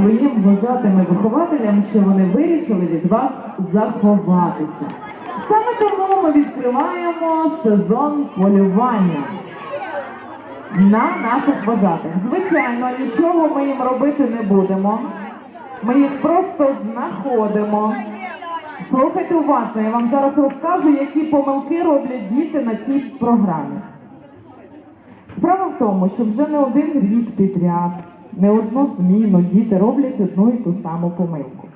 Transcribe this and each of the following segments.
своїм вважатими вихователям, що вони вирішили від вас заховатися. Саме тому ми відкриваємо сезон полювання на наших вважатих. Звичайно, нічого ми їм робити не будемо. Ми їх просто знаходимо. Слухайте уважно, я вам зараз розкажу, які помилки роблять діти на цій програмі. Справа в тому, що вже не один рік підряд, не одну зміну діти роблять одну і ту саму помилку.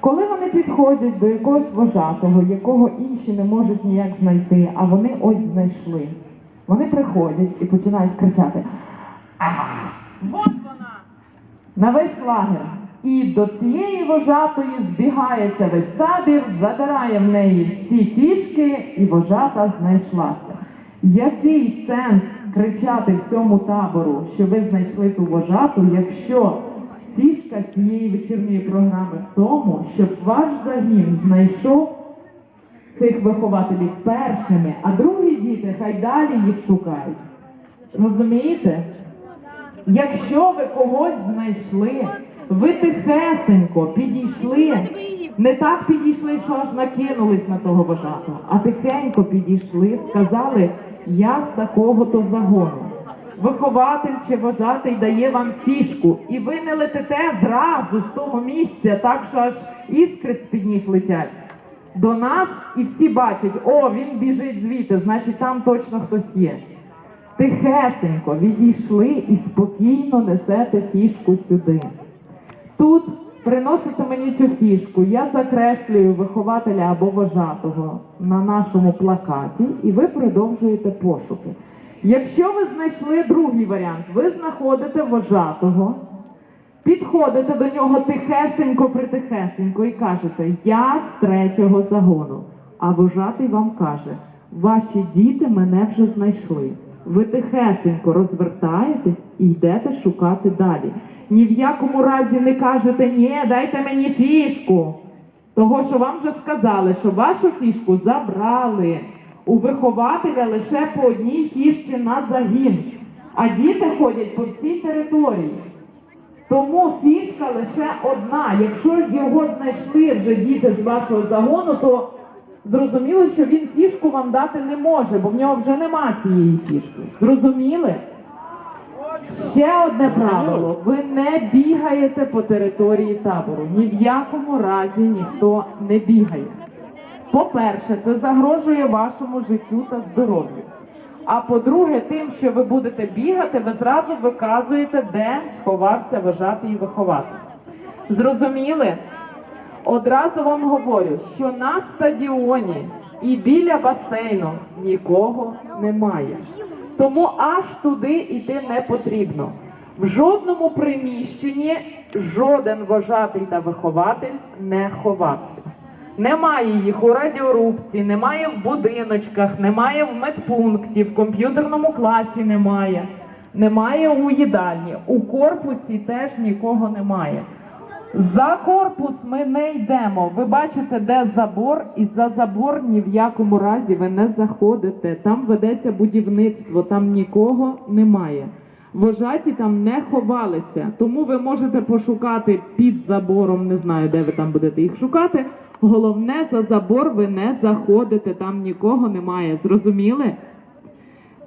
Коли вони підходять до якогось вожатого, якого інші не можуть ніяк знайти, а вони ось знайшли, вони приходять і починають кричати: Вот вона! на весь лагер. І до цієї вожатої збігається весь табір, задирає в неї всі фішки, і вожата знайшлася. Який сенс кричати всьому табору, що ви знайшли ту вожату, якщо фішка цієї вечірньої програми в тому, щоб ваш загін знайшов цих вихователів першими, а другі діти хай далі їх шукають. Розумієте? Якщо ви когось знайшли, ви тихесенько підійшли, не так підійшли, що аж накинулись на того вожатого, а тихенько підійшли, сказали, я з такого-то загону. Вихователь чи вожатий дає вам фішку, і ви не летите зразу з того місця, так що аж іскри з-під ніг летять. До нас і всі бачать, о, він біжить звідти, значить там точно хтось є. Тихесенько відійшли і спокійно несете фішку сюди. Тут приносите мені цю фішку, я закреслюю вихователя або вожатого на нашому плакаті, і ви продовжуєте пошуки. Якщо ви знайшли другий варіант, ви знаходите вожатого, підходите до нього тихесенько, притихесенько і кажете, я з третього загону. А вожатий вам каже, ваші діти мене вже знайшли. Ви тихесенько розвертаєтесь і йдете шукати далі. Ні в якому разі не кажете, ні, дайте мені фішку. Того, що вам вже сказали, що вашу фішку забрали. У вихователя лише по одній фішці на загін. А діти ходять по всій території. Тому фішка лише одна. Якщо його знайшли вже діти з вашого загону, то зрозуміло, що він фішку вам дати не може, бо в нього вже нема цієї фішки. Зрозуміли? Ще одне правило: ви не бігаєте по території табору. Ні в якому разі ніхто не бігає. По-перше, це загрожує вашому життю та здоров'ю. А по-друге, тим, що ви будете бігати, ви зразу виказуєте, де сховався вважатий вихователь. Зрозуміли? Одразу вам говорю, що на стадіоні і біля басейну нікого немає. Тому аж туди йти не потрібно. В жодному приміщенні жоден вожатий та вихователь не ховався. Немає їх у радіорубці, немає в будиночках, немає в медпункті, в комп'ютерному класі немає, немає у їдальні. У корпусі теж нікого немає. За корпус ми не йдемо. Ви бачите, де забор, і за забор ні в якому разі ви не заходите. Там ведеться будівництво, там нікого немає. Вожаті там не ховалися, тому ви можете пошукати під забором, не знаю, де ви там будете їх шукати. Головне, за забор ви не заходите, там нікого немає. Зрозуміли?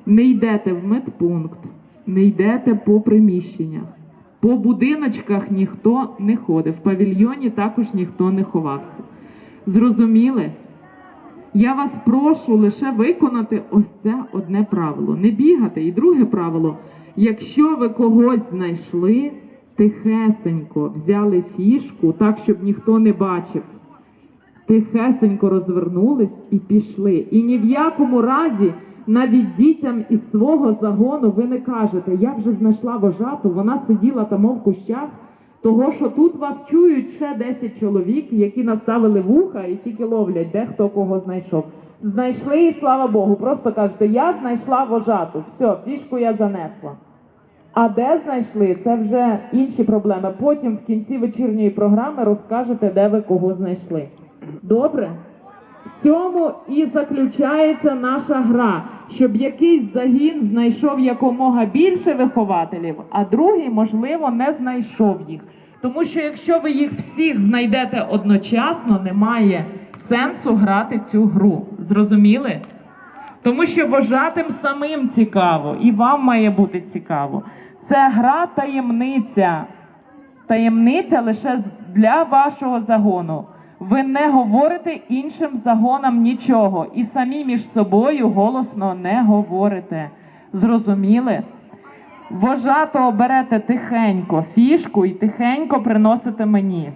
Не йдете в медпункт, не йдете по приміщеннях. По будиночках ніхто не ходив, в павільйоні також ніхто не ховався. Зрозуміли? Я вас прошу лише виконати ось це одне правило. Не бігати. І друге правило: якщо ви когось знайшли, тихесенько взяли фішку, так, щоб ніхто не бачив. Тихесенько розвернулись і пішли. І ні в якому разі навіть дітям із свого загону ви не кажете, я вже знайшла вожату, вона сиділа там в кущах. Того, що тут вас чують ще 10 чоловік, які наставили вуха і тільки ловлять, де хто кого знайшов. Знайшли і слава Богу. Просто кажете, я знайшла вожату. Все, фішку я занесла. А де знайшли, це вже інші проблеми. Потім в кінці вечірньої програми розкажете, де ви кого знайшли. Добре? В цьому і заключається наша гра, щоб якийсь загін знайшов якомога більше вихователів, а другий, можливо, не знайшов їх. Тому що якщо ви їх всіх знайдете одночасно, немає сенсу грати цю гру. Зрозуміли? Тому що вожатим самим цікаво, і вам має бути цікаво. Це гра таємниця. Таємниця лише для вашого загону. Ви не говорите іншим загонам нічого і самі між собою голосно не говорите. Зрозуміли? Вожато оберете тихенько фішку і тихенько приносите мені.